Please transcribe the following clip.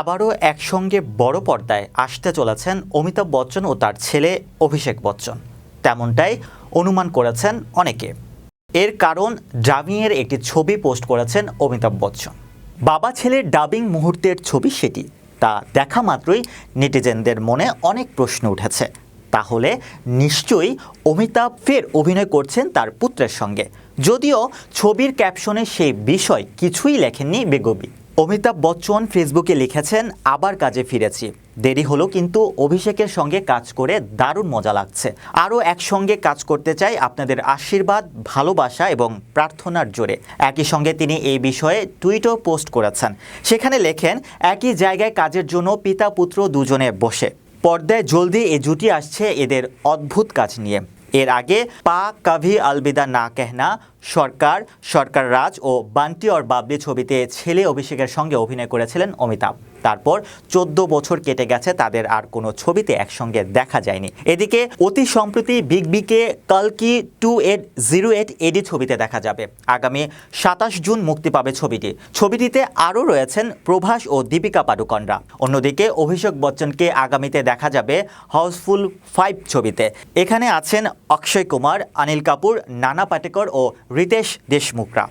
আবারও একসঙ্গে বড় পর্দায় আসতে চলেছেন অমিতাভ বচ্চন ও তার ছেলে অভিষেক বচ্চন। তেমনটাই অনুমান করেছেন অনেকে। এর কারণ ডাবিংয়ের একটি ছবি পোস্ট করেছেন অমিতাভ বচ্চন। বাবা ছেলের ডাবিং মুহূর্তের ছবি সেটি। তা দেখা মাত্রই নেটিজেনদের মনে অনেক প্রশ্ন উঠেছে। তাহলে নিশ্চয়ই অমিতাভ ফের অভিনয় করছেন তার পুত্রের সঙ্গে। যদিও ছবির ক্যাপশনে সেই বিষয় কিছুই লেখেননি বেগবি। অমিতাভ বচ্চন ফেসবুকে লিখেছেন, আবার কাজে ফিরেছি। দেরি হলো কিন্তু অভিষেকের সঙ্গে কাজ করে দারুণ মজা লাগছে। আরও একসঙ্গে কাজ করতে চাই আপনাদের আশীর্বাদ, ভালোবাসা এবং প্রার্থনার জোরে। একই সঙ্গে তিনি এই বিষয়ে টুইটও পোস্ট করেছেন। সেখানে লেখেন, একই জায়গায় কাজের জন্য পিতা পুত্র দুজনে বসে। পর্দায় জলদি এ জুটি আসছে এদের অদ্ভুত কাজ নিয়ে। এর আগে পা কাভি আলবিদা না কেহনা, সরকার সরকার রাজ ও বান্টি অর বাবলি ছবিতে ছেলে অভিষেকের সঙ্গে অভিনয় করেছিলেন অমিতাভ। তারপর চোদ্দ বছর কেটে গেছে, তাদের আর কোনো ছবিতে একসঙ্গে দেখা যায়নি। এদিকে অতি সম্প্রতি বিগ বিকে কালকি two eight zero eight AD ছবিতে দেখা যাবে। আগামী সাতাশ জুন মুক্তি পাবে ছবিটি। ছবিটিতে আরও রয়েছেন প্রভাস ও দীপিকা পাডুকনরা। অন্যদিকে অভিষেক বচ্চনকে আগামীতে দেখা যাবে হাউসফুল ফাইভ ছবিতে। এখানে আছেন অক্ষয় কুমার অনিল কাপুর, নানা পাটেকর ও রিতেশ দেশমুখরা।